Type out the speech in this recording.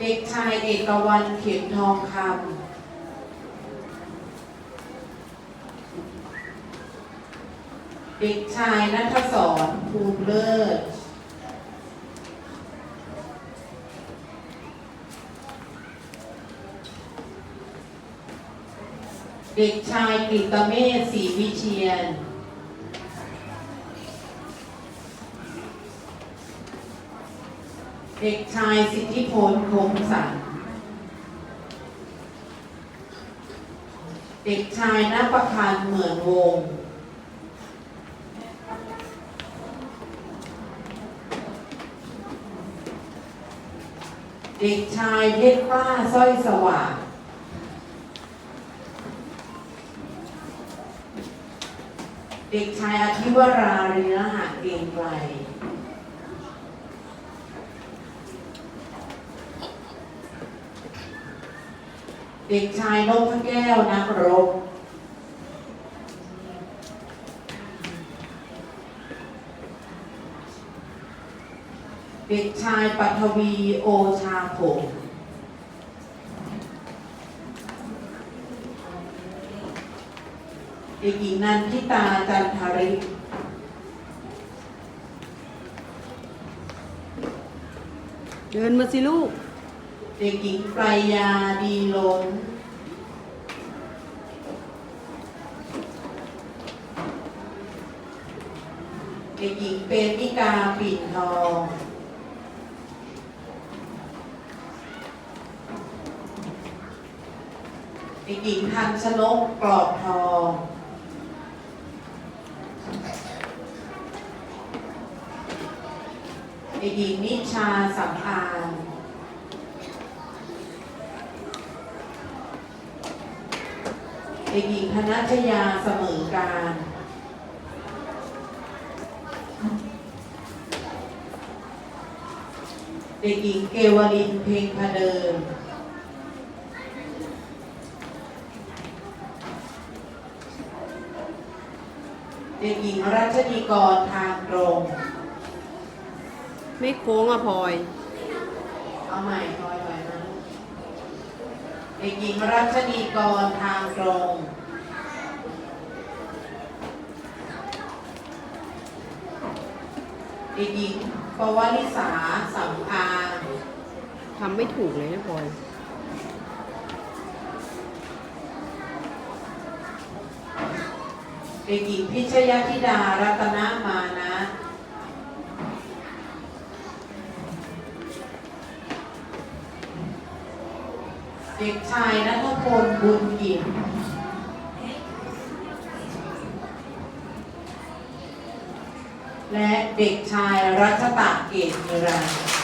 เด็กชายเอกวันเข็มทองคำเด็กชายนัทศรภูมิเลิศ เด็กชายกฤตเมธศรีวิเชียน เด็กชายสิทธิพลคงสันเด็กชายนภพันธ์เหมือนวง เด็กชายเพชรป้าสร้อยสว่าง เด็กชายอธิวรารีรหะเกรียงไกล เด็กชายนพแก้วนักรบเด็กชายปัทวีโอชาผงเด็กหญิงนันทิตาจันทริเดินมาสิลูก เด็กหญิงปรายาดีล้นเด็กหญิงเปรมิกาปิ่นทองเด็กหญิงทันชนกกรอบทองเด็กหญิงนิชาสัมพาเด็กหญิงธนัชยาเสมอการเด็กหญิงเกวลินเพลงพะเดิน เด็กหญิงรัชนีกรทางตรง ไม่โค้งอะพลอย เอาใหม่คอยหน่อยนะ เด็กหญิงรัชนีกรทางตรงเด็กหญิงปวริสาสัมอางทำไม่ถูกเลยนะพลอยเด็กหญิงพิชยธิดารัตนมานะ เด็กชายนัทพลบุญกิและเด็กชายรัชตะเกตมีรันดร์